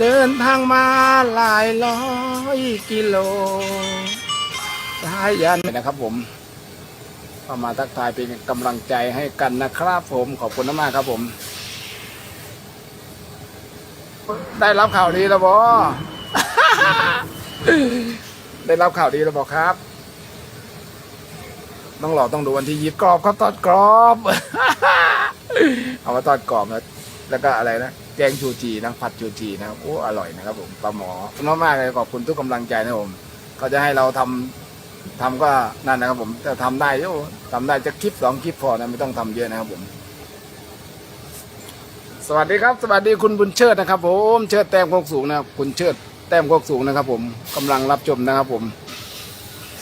เดินทางมาหลายร้อยกิโลสายยันนะครับผมก็มาทักทายเป็นกำลังใจให้กันนะครับผมขอบคุณมากๆครับผม ได้รับข่าวดีแล้วบอได้รับข่าวดีแล้วบอครับ ต้องหลอต้องดูวันที่ยิบกรอบครับทอดกรอบ เอามาทอดกรอบแล้ว แล้วก็อะไรนะแกงชูจีนะผัดชูจีนะครับโอ้อร่อยนะครับผมปลาหมอขอบคุณมากเลยขอบคุณทุกกำลังใจนะผมเขาจะให้เราทำทำก็นั่นนะครับผมแต่ทำได้โอ้ทำได้จะคลิปสองคลิปพอนะไม่ต้องทำเยอะนะครับผมสวัสดีครับสวัสดีคุณบุญเชิดนะครับผมเชิดแต้มโคกสูงนะครับคุณเชิดแต้มโคกสูงนะครับ ผมกำลังรับชมนะครับผม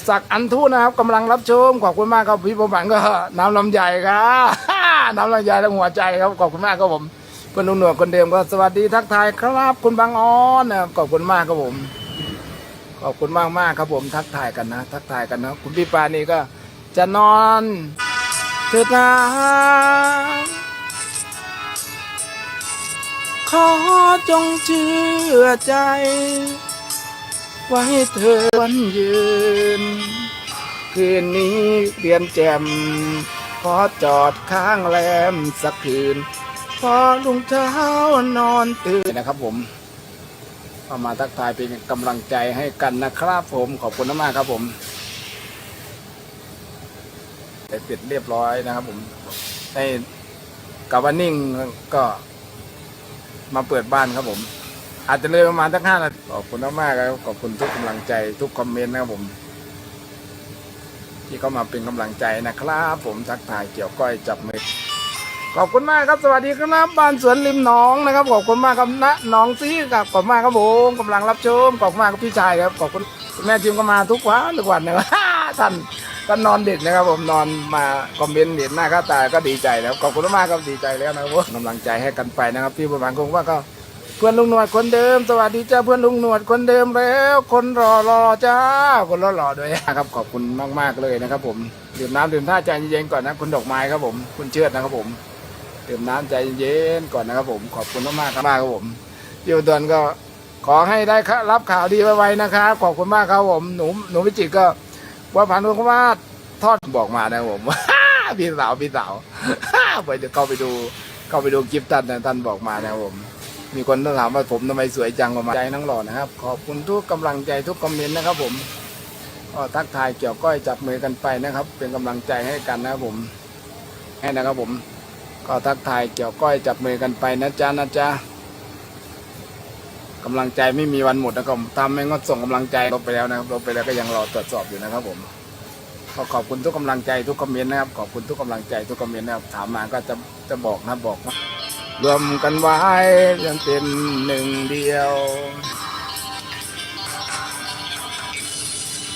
สักอันทุนะครับกำลังรับชมขอบคุณมากครับพี่ประมันก็น้ำลำใหญ่ครับน้ำลำใหญ่และหัวใจครับขอบคุณมากครับผม เพื่อนลุงหนวดคนเดิมก็สวัสดีทักทายครับ คุณบางออนนะครับขอบคุณมากครับผม ขอบคุณมากมากครับผมทักทายกันนะ ทักทายกันนะคุณพี่ปานี่ก็จะนอนเถิดนะขอจงเชื่อใจ ไว้เธอวันยืน คืนนี้เรียนแจ่มขอจอดข้างแรมสักคืน พอลุงเช้านอนตื่นนะครับผมก็มาทักทายเป็นกำลังใจให้กันนะครับผมขอบคุณมากๆครับผมได้เสร็จเรียบร้อยนะครับผมในกับวันนิ่งก็มาเปิดบ้านครับผม อาจจะเลยประมาณสักห้านาทีขอบคุณมากๆครับขอบคุณทุกกำลังใจทุกคอมเมนต์นะครับผม ที่เข้ามาเป็นกำลังใจนะครับผมทักทายเกี่ยวก้อยจับมือ ขอบคุณมากครับสวัสดีครับบ้านสวนริมหนองนะครับขอบคุณมากครับณหนองซีกับขอบคุณมากครับผมกำลังรับชมขอบคุณมากครับพี่ชายครับขอบคุณแม่จิมก็มาทุกวันทุกวันนะครับท่านก็นอนดึกนะครับผมนอนมาคอมเมนต์เห็นหน้าค่าตาก็ดีใจแล้วขอบคุณมากครับดีใจแล้วนะครับผมกำลังใจให้กันไปนะครับพี่ประมาณคงว่าก็เพื่อนลุงหนวดคนเดิม สวัสดีจ้าเพื่อนลุงหนวดคนเดิมแล้ว คนรอรอจ้าคนรอรอด้วยนะครับขอบคุณมาก ๆ เลยนะครับผมดื่มน้ำดื่มท่าใจเย็นๆก่อนนะคุณดอกไม้ครับผม คุณเชิดนะครับผม ดื่มน้ำใจเย็นๆก่อนนะครับผมขอบคุณมากๆครับมากครับผมพี่อุดรก็ขอให้ได้รับข่าวดีไวๆนะครับขอบคุณมากครับผมหนูหนูพิจิตก็ว่าผ่านว่าว่าทอดบอกมานะครับผมพี่สาวพี่สาวไปจะเข้าไปดูเข้าไปดูคลิปท่านนะท่านบอกมานะครับผม มีคนถามว่าผมทำไมสวยจังประมาณใจนั่งหล่อนะครับ ขอบคุณทุกกำลังใจทุกคอมเมนต์นะครับ ผมก็ทักทายเกี่ยวก้อยจับมือกันไปนะครับ เป็นกำลังใจให้กันนะครับผมให้นะครับผม ก็ทักทายเกี่ยวก้อยจับมือกันไปนะจ๊ะนะจ๊ะกำลังใจไม่มีวันหมดนะครับทำให้งดส่งกำลังใจลบไปแล้วนะครับลบไปแล้วก็ยังรอตรวจสอบอยู่นะครับผมก็ขอบคุณทุกกำลังใจทุกคอมเมนต์นะครับขอบคุณทุกกำลังใจทุกคอมเมนต์นะครับถามมาก็จะจะบอกนะบอกนะรวมกันไว้ยังเป็นหนึ่งเดียว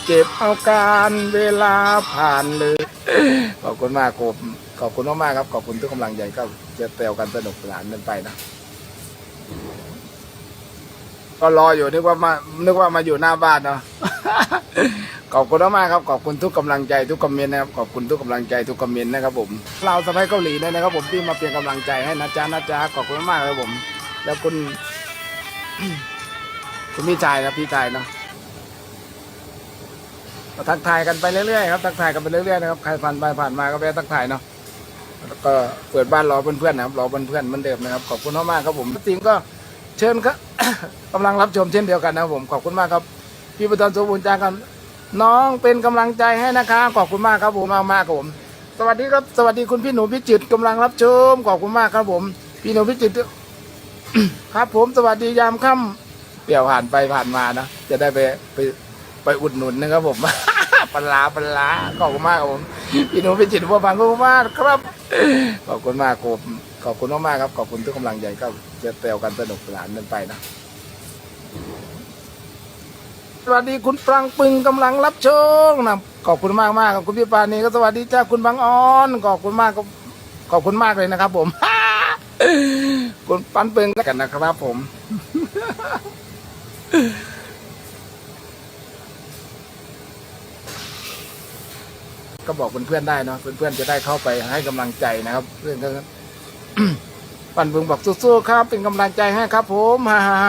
เก็บเอาการเวลาผ่านเลยขอบคุณมากครับ ขอบคุณมากๆครับ ขอบคุณทุกกำลังใจก็จะเตียวกันสนุกสนานกันไปนะ ก็รออยู่นึกว่ามานึกว่ามาอยู่หน้าบ้านเนาะ ขอบคุณมากๆครับ ขอบคุณทุกกำลังใจทุกคอมเมนต์นะครับ ขอบคุณทุกกำลังใจทุกคอมเมนต์นะครับผม เราสะพ้ายเกาหลีด้วยนะครับ ผมที่มาเป็นกำลังใจให้นะจ๊ะนะจ๊ะขอบคุณมากๆครับผม แล้วคุณ คุณพี่ชายนะพี่ชายเนาะก็ทักทายกันไปเรื่อยๆครับทักทายกันไปเรื่อยๆนะครับใครผ่านไปผ่านมาก็แวะทักทายเนาะ แล้วก็เปิดบ้านรอเพื่อนๆนะครับรอเพื่อนๆเหมือนเดิมนะครับขอบคุณมากๆครับผมทีมก็เชิญครับ กำลังรับชมเช่นเดียวกันนะครับผมขอบคุณมากครับพี่ประธานสมบูรณ์จากกันน้องเป็นกำลังใจให้นะคะขอบคุณมากครับผมมากมากๆครับผม สวัสดีครับสวัสดีคุณพี่หนูพิจิตรกำลังรับชมขอบคุณมากครับผม พี่หนูพิจิตครับผมสวัสดียามค่ำเปี่ยวผ่านไปผ่านมานะจะได้ไปไปไปอุดหนุนนะครับผม ปลาร้าปลาร้าขอบคุณมากครับผมพี่หนูพิจิตรบัวพันธ์ขอบคุณมากครับขอบคุณมากครับขอบคุณมากๆครับขอบคุณทุกกำลังใจก็จะเตียวกันสนุกสนานกันไปนะสวัสดีคุณปรังปึงกำลังรับชมนะขอบคุณมากมากครับคุณพี่ปานีก็สวัสดีจ้าคุณบางออนขอบคุณมากครับขอบคุณมากเลยนะครับ ผมคุณปันปึงกันนะครับผม ก็บอกเพื่อนๆได้เนาะเพื่อนๆจะได้เข้าไปให้กำลังใจนะครับ เพื่อนก็ปั่นบึงบอกสู้ๆครับ เป็นกำลังใจให้ครับ ผมฮ่าฮ่า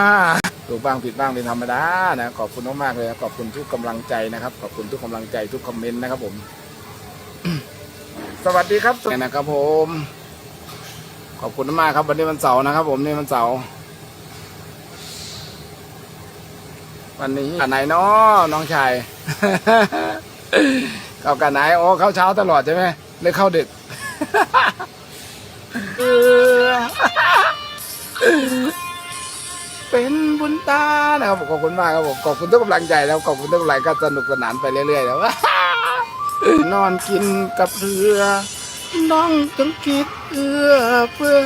ถูกบ้างผิดบ้างเป็นธรรมดานะขอบคุณมากๆเลยขอบคุณทุกกำลังใจนะครับ ขอบคุณทุกกำลังใจทุกคอมเมนต์นะครับผม สวัสดีครับนะครับผม ขอบคุณมากครับ วันนี้วันเสาร์นะครับ ผมนี่วันเสาร์วันนี้กันไหนเนาะน้องชาย เข้ากันไหนโอ้เข้าเช้าตลอดใช่ไหมหรือเข้าดึกเออเป็นบุญตานะครับผมขอบคุณมากครับผมขอบคุณทุกกำลังใจแล้วขอบคุณทุกกำลังก็สนุกสนานไปเรื่อยๆแล้วนอนกินกับเรือ น้องจงคิดเอื้อเพื่อ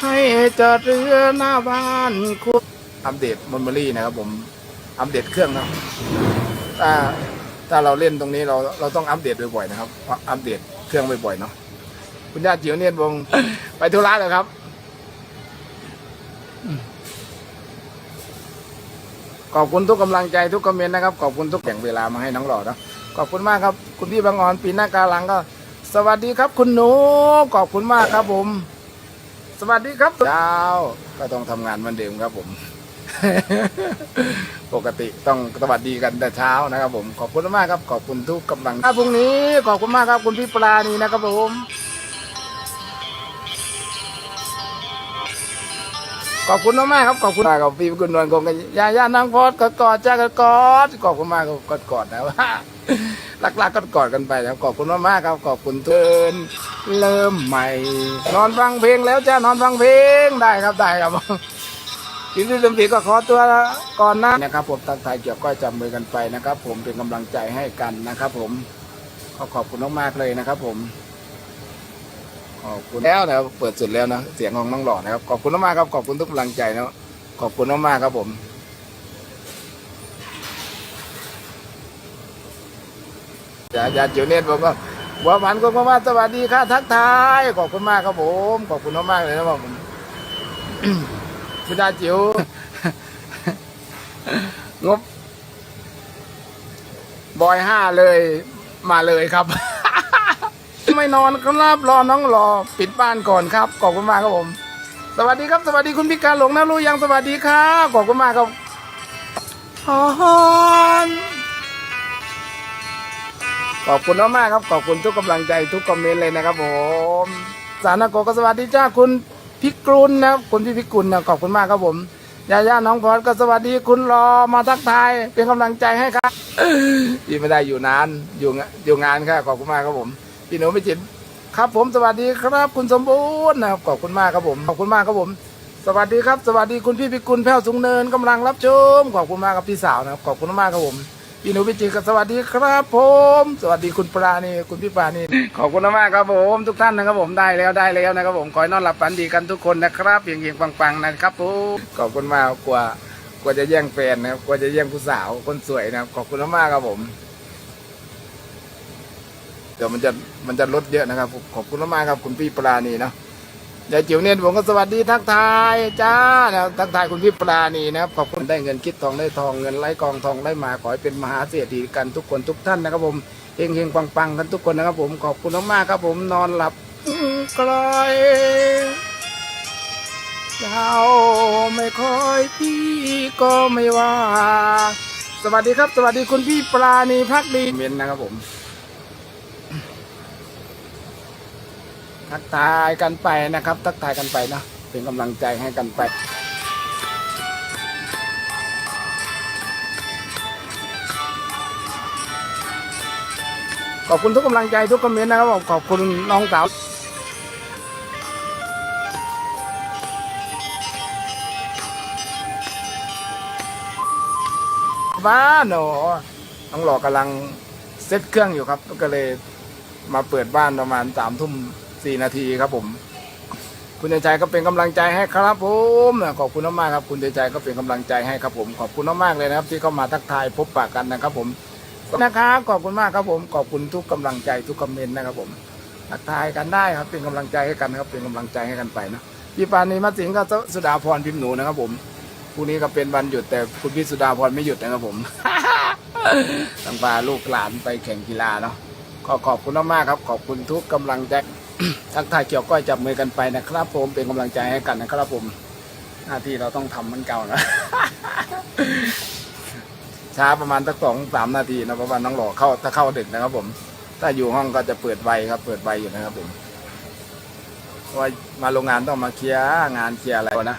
ให้จอดเรือหน้าบ้านคุณอัปเดตมอนเบอรี่นะครับผมอัปเดตเครื่องนะถ้า ถ้าเราเล่นตรงนี้เราเราต้องอัปเดตบ่อยๆนะครับ อัปเดตเครื่องบ่อยๆเนาะคุณญาจิ๋วเนี่ยวงไปธุระเลยครับขอบคุณทุกกำลังใจทุกคอมเมนต์นะครับ ขอบคุณทุกแบ่งเวลามาให้น้องหล่อนะขอบคุณมากครับ คุณพี่บางออนปีหน้ากาหลังก็ สวัสดีครับ คุณหนูขอบคุณมากครับผม สวัสดีครับเช้าก็ต้องทำงานเหมือนเดิมครับผม ปกติต้องสวัสดีกันแต่เช้านะครับ ผมขอบคุณมากครับ ขอบคุณทุกกำลังพรุ่งนี้ขอบคุณมากครับคุณพี่ปราณีนะครับผมขอบคุณมากครับขอบคุณมากครับพี่คุณนวลคงกันยาย่านางพอดกอดกอดจ้ากอดกอดขอบคุณมากครับกอดกอดนะว่ารักๆก็กอดกันไปครับขอบคุณมากครับขอบคุณเทินเริ่มใหม่ นอนฟังเพลงแล้วจ้านอนฟังเพลงได้ครับได้ครับ ทีนี้สมศรีก็ขอตัวก่อนนะนะครับผมตักทายเกี่ยวก้อยจับมือกันไปนะครับ ผมเป็นกำลังใจให้กันนะครับ ผมขอขอบคุณมากๆเลยนะครับ ผมขอบคุณแล้วนะครับเปิดสุดแล้วนะเสียงของน้องหล่อนะครับขอบคุณมากๆครับขอบคุณทุกกำลังใจนะขอบคุณมากๆครับผมอย่าอย่าเจียวเน็ตบอกว่าบัวมันก็มาว่าสวัสดีค่ะทักทายขอบคุณมากครับผม ขอบคุณมากๆเลยนะครับผม คุณดาจิ๋วงบบอยห้าเลยมาเลยครับ ไม่นอนครับรอน้องรอ ปิดบ้านก่อนครับขอบคุณมากครับผม สวัสดีครับ สวัสดีคุณพิการหลงนะรู้ยังสวัสดีครับขอบคุณมากครับฮอนขอบคุณมากๆครับ ขอบคุณทุกกำลังใจทุกคอมเมนต์เลยนะครับผม สารนโกก็สวัสดีจ้าคุณ พิกรุณนะครับคุณพี่พิกุลนะขอบคุณมากครับผมยาย่าน้องพอดก็สวัสดีคุณรอมาทักทายเป็นกำลังใจให้ครับที่ไม่ได้อยู่นานอยู่งอยู่งานครับขอบคุณมากครับผม พี่หนูไม่จิตครับผมสวัสดีครับ คุณสมบูรณ์นะครับขอบคุณมากครับผมขอบคุณมากครับผม สวัสดีครับ สวัสดีคุณพี่พิกุลแพ้วสูงเนินกำลังรับชมขอบคุณมากครับพี่สาวนะครับขอบคุณมากครับผม พี่หนูพิจิก็สวัสดีครับ ผม สวัสดีคุณปราณีคุณพี่ปราณีขอบคุณมากครับผมทุกท่านนะครับผมได้แล้วได้แล้วนะครับผมขอให้นอนหลับฝันดีกันทุกคนนะครับเพียงเพียงปังๆนะครับผมขอบคุณมากกว่ากว่าจะแย่งแฟนนะครับกว่าจะแย่งผู้สาวคนสวยนะครับขอบคุณมากครับผมเดี๋ยวมันจะมันจะลดเยอะนะครับ ขอบคุณมากครับคุณพี่ปราณีเนะ ยายวจิ๋วเนี่ยผมก็สวัสดีทักทายจ้านะทักทายคุณพี่ปราณีนะครับขอบคุณได้เงินคิดทองได้ทองเงินไหลกองทองได้มาขอให้เป็นมหาเศรษฐีกันทุกคนทุกท่านนะครับผมเฮงเฮงปังปังกันทุกคนนะครับผมขอบคุณมากๆครับผมนอนหลับกลอยเราไม่คอยพี่ก็ไม่ว่า สวัสดีครับ สวัสดีคุณพี่ปราณีพักดีเมนนะครับผม ทักทายกันไปนะครับ ทักทายกันไปนะเป็นกำลังใจให้กันไปขอบคุณทุกกำลังใจทุกคอมเมนต์นะครับขอบคุณน้องสาวบ้านโอ้น้องหลอกกำลังเซ็ตเครื่องอยู่ครับ ก็เลยมาเปิดบ้านประมาณสามทุ่ม สี่นาทีครับผม คุณใจก็เป็นกำลังใจให้ครับผมขอบคุณมากๆครับคุณใจก็เป็นกำลังใจให้ครับผมขอบคุณมากๆเลยนะครับ ที่เข้ามาทักทายพบปะกันนะครับ ผมนะครับขอบคุณมากครับผมขอบคุณทุกกำลังใจทุกคอมเมนต์นะครับ ผมทักทายกันได้ครับ เป็นกำลังใจให้กันครับ เป็นกำลังใจให้กันไปนะพี่ปานีมาสิงห์ก็สุดาพรพิมพ์หนูนะครับ ผมพรุ่งนี้ก็เป็นวันหยุดแต่คุณพี่สุดาพรไม่หยุดนะครับผมต้องพาลูกหลานไปแข่งกีฬาเนาะขอขอบคุณมากๆครับ ขอบคุณทุกกำลังใจ ทักทายเกี่ยวก้อยจับมือกันไปนะครับผมเป็นกำลังใจให้กันนะครับผม หน้าที่เราต้องทำเหมันเก่านะ ช้าประมาณสักสองสามนาทีนะเพระว่าน้องหล่อเข้าถ้าเข้าดึกนะครับ ผม ถ้าอยู่ห้องก็จะเปิดไวครับ เปิดไวอยู่นะครับผมว่ามาโรงงานต้องมาเคลียร์งานเคลียร์อะไรนะ